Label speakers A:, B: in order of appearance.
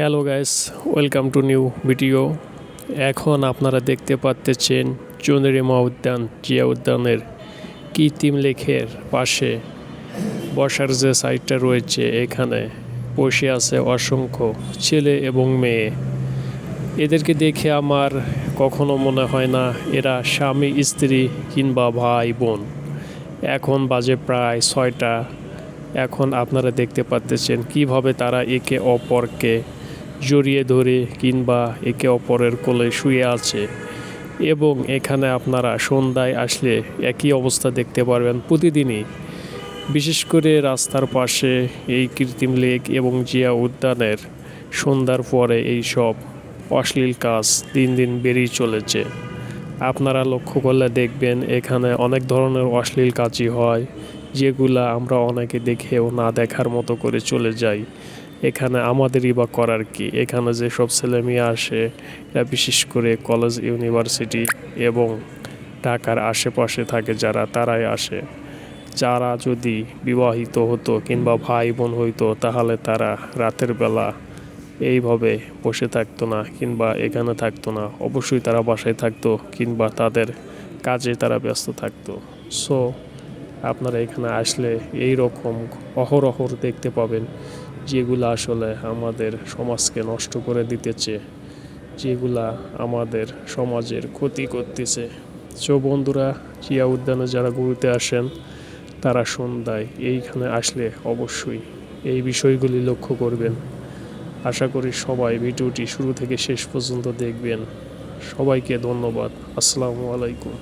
A: Hello guys, welcome to new video. এখন আপনারা দেখতে পাচ্ছেন চন্দ্রিমা উদ্যান, জিয়া উদ্যানের কৃত্রিম লেকের পাশে। বসার যে সাইডটা রয়েছে, এখানে বসে আছে অসংখ্য ছেলে এবং মেয়ে। এদেরকে দেখে আমার কখনো মনে হয় না এরা স্বামী, স্ত্রী কিংবা ভাই, বোন। এখন বাজে প্রায় ছয়টা। এখন আপনারা দেখতে পাচ্ছেন কীভাবে তারা একে অপরকে জড়িয়ে ধরে কিংবা একে অপরের কোলে শুয়ে আছে এবং এখানে আপনারা সন্ধ্যায় আসলে একই অবস্থা দেখতে পারবেন প্রতিদিনই। বিশেষ করে রাস্তার পাশে এই কৃত্রিম লেক এবং জিয়া উদ্যানের সন্ধ্যার পরে এই সব অশ্লীল কাজ দিন দিন বেড়েই চলেছে। আপনারা লক্ষ্য করলে দেখবেন এখানে অনেক ধরনের অশ্লীল কাজই হয়, যেগুলা আমরা অনেকে দেখেও না দেখার মতো করে চলে যাই। এখানে আমাদেরই বা করার কি? এখানে যেসব ছেলে মেয়ে আসে বিশেষ করে কলেজ ইউনিভার্সিটি এবং ঢাকার আশেপাশে থাকে যারা, তারাই আসে। যারা যদি বিবাহিত হতো কিংবা ভাই বোন হইতো, তাহলে তারা রাতের বেলা এইভাবে বসে থাকতো না কিংবা এখানে থাকতো না। অবশ্যই তারা বাসায় থাকতো কিংবা তাদের কাজে তারা ব্যস্ত থাকতো। সো আপনারা এখানে আসলে এই রকম অহরহর দেখতে পাবেন। যেগুলো আসলে আমাদের সমাজকে নষ্ট করে দিতেছে, যেগুলা আমাদের সমাজের ক্ষতি করতেছে। সো বন্ধুরা চিয়া উদ্যানে যারা ঘুরতে আসেন, তারা সন্ধ্যায় এইখানে আসলে অবশ্যই এই বিষয়গুলি লক্ষ্য করবেন। আশা করি সবাই ভিডিওটি শুরু থেকে শেষ পর্যন্ত দেখবেন। সবাইকে ধন্যবাদ। আসসালামু আলাইকুম।